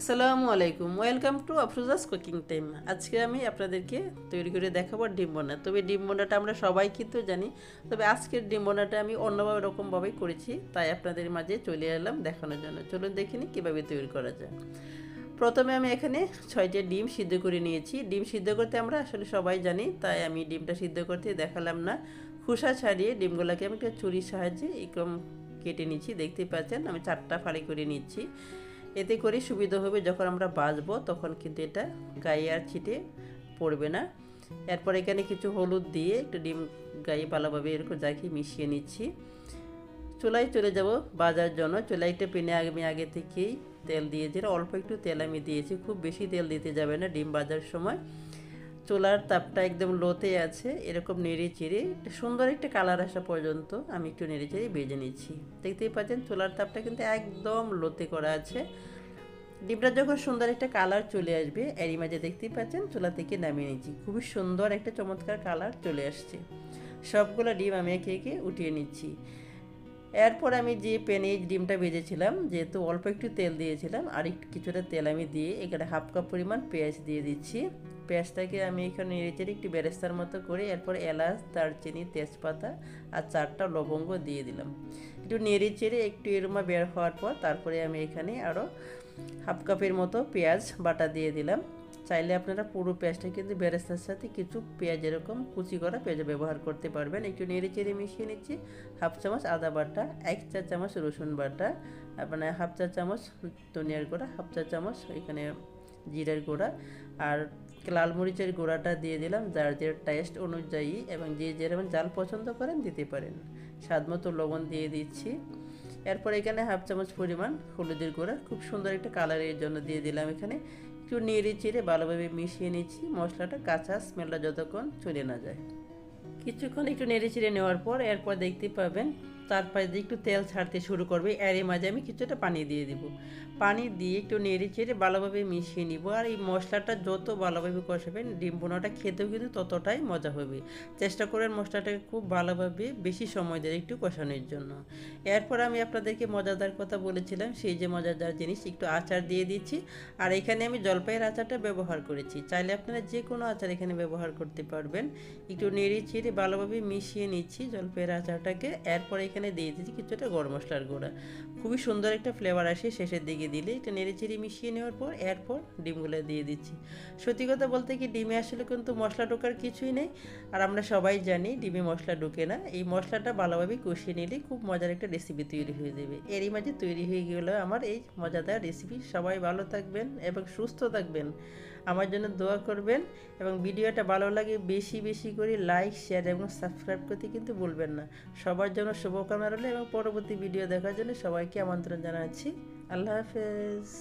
আসসালামু আলাইকুম। Welcome to Afroza's cooking time আজকে আমি আপনাদেরকে তৈরি করে দেখাবো ডিম বোনা তবে ডিম বোনাটা আমরা সবাই কিন্তু জানি, তবে আজকের ডিম বোনাটা আমি অন্যভাবে রকমভাবেই করেছি, তাই আপনাদের মাঝে চলে এলাম দেখানোর জন্য। চলুন দেখিনি কীভাবে তৈরি করা যায়। প্রথমে আমি এখানে ছয়টা ডিম সিদ্ধ করে নিয়েছি। ডিম সিদ্ধ করতে আমরা আসলে সবাই জানি, তাই আমি ডিমটা সিদ্ধ করতে দেখালাম না। খোসা ছাড়িয়ে ডিমগুলোকে আমি একটা ছুরির সাহায্যে এরকম কেটে নিচ্ছি। দেখতে পাচ্ছেন, আমি চারটা ফালি করে নিচ্ছি। এতে করে সুবিধা হবে যখন আমরা বাজবো তখন কিন্তু এটা গায়ে আর ছিটে পড়বে না। এরপর এখানে কিছু হলুদ দিয়ে একটু ডিম গায়ে ভালোভাবে এরকম জাকি মিশিয়ে নিচ্ছি। চুলায় চলে যাব বাজার জন্য। চুলাইটা পেনে আমি আগে থেকেই তেল দিয়েছি। অল্প একটু তেল আমি দিয়েছি। খুব বেশি তেল দিতে যাবে না ডিম বাজার সময়। চুলার তাপটা একদম লোতে আছে, এরকম নেড়ে চেড়ে সুন্দর একটা কালার আসা পর্যন্ত আমি একটু নেড়ে চেড়ে বেজে নিচ্ছি। দেখতেই পাচ্ছেন চুলার তাপটা কিন্তু একদম লোতে করা আছে। ডিমটা যখন সুন্দর একটা কালার চলে আসবে, এরই মাঝে দেখতেই পাচ্ছেন, চুলা থেকে নামিয়ে নিচ্ছি। খুবই সুন্দর একটা চমৎকার কালার চলে আসছে। সবগুলো ডিম আমি একে একে উঠিয়ে নিচ্ছি। এরপর আমি যে প্যানে ডিমটা ভেজেছিলাম যেহেতু অল্প একটু তেল দিয়েছিলাম আর একটু কিছুটা তেল আমি দিয়ে এখানে হাফ কাপ পরিমাণ পেঁয়াজ দিয়ে দিচ্ছি। পেঁয়াজটাকে আমি এখানে নেড়েচেড়ে একটু বেরেস্তার মতো করে, এরপর এলাচ, দারচিনি, তেজপাতা আর চারটা লবঙ্গ দিয়ে দিলাম। একটু নেড়ে চেড়ে একটু এরমা বের হওয়ার পর তারপরে আমি এখানে আরও হাফ কাপের মতো পেঁয়াজ বাটা দিয়ে দিলাম। চাইলে আপনারা পুরো পেঁয়াজটা কিন্তু বেরেস্তার সাথে কিছু পেঁয়াজ এরকম কুচি করা পেঁয়াজ ব্যবহার করতে পারবেন। একটু নেড়ে চেড়ে মিশিয়ে নিচ্ছি। হাফ চামচ আদা বাটা, এক চা চামচ রসুন বাটা মানে হাফ চা চামচ ধনিয়ার গুঁড়া, হাফ চা চামচ এখানে জিরের গুঁড়া আর লাল মরিচের গুঁড়াটা দিয়ে দিলাম। যার যে টেস্ট অনুযায়ী এবং যে যেরকম জাল পছন্দ করেন দিতে পারেন। স্বাদ মতো লবণ দিয়ে দিচ্ছি। এরপর এখানে হাফ চামচ পরিমাণ হলুদের গুঁড়া। খুব সুন্দর একটা কালারের জন্য দিয়ে দিলাম এখানে। একটু নেড়ে চেড়ে ভালোভাবে মিশিয়ে নিচ্ছি। মশলাটা কাঁচা স্মেলটা যতক্ষণ চলে না যায়। কিছুক্ষণ একটু নেড়ে চেড়ে নেওয়ার পর এরপর দেখতে পাবেন তারপরে দিয়ে একটু তেল ছাড়তে শুরু করবে, এর মাঝে আমি কিছুটা পানি দিয়ে দিব। পানি দিয়ে একটু নেড়ে চেড়ে ভালোভাবে মিশিয়ে নিব। আর এই মশলাটা যত ভালোভাবে কষাবেন, ডিম বোনাটা খেতেও কিন্তু ততটাই মজা হবে। চেষ্টা করেন মশলাটাকে খুব ভালোভাবে বেশি সময় দেয় একটু কষানোর জন্য। এরপর আমি আপনাদেরকে মজাদার কথা বলেছিলাম, সেই যে মজাদার জিনিস, একটু আচার দিয়ে দিচ্ছি। আর এখানে আমি জলপাইয়ের আচারটা ব্যবহার করেছি। চাইলে আপনারা যে কোনো আচার এখানে ব্যবহার করতে পারবেন। একটু নেড়ে চেড়ে ভালোভাবে মিশিয়ে নিচ্ছি জলপাইয়ের আচারটাকে। এরপর এখানে দিয়ে দিচ্ছি কিছুটা গরম মশলার গুঁড়া। খুবই সুন্দর একটা ফ্লেভার আসে শেষের দিকে দিলে। একটু নেড়ে চেড়ে মিশিয়ে নেওয়ার পর এরপর ডিমগুলো দিয়ে দিচ্ছি। সত্যি কথা বলতে কি ডিমে আসলে কিন্তু মশলা ঢোকার কিছুই নেই। আর আমরা সবাই জানি ডিমে মশলা ঢুকে না। এই মশলাটা ভালোভাবে কষিয়ে নিলে খুব মজার একটা রেসিপি তৈরি হয়ে যাবে। এরই মাঝে তৈরি হয়ে গেল আমার এই মজাদার রেসিপি সবাই ভালো থাকবেন এবং সুস্থ থাকবেন। আমার জন্য দোয়া করবেন এবং ভিডিওটা ভালো লাগে বেশি বেশি করে লাইক শেয়ার এবং সাবস্ক্রাইব করতে কিন্তু বলবেন না। সবার জন্য শুভকামনা রইল এবং পরবর্তী ভিডিও দেখার জন্য সবাইকে আমন্ত্রণ জানাচ্ছি। আল্লাহ হাফেজ।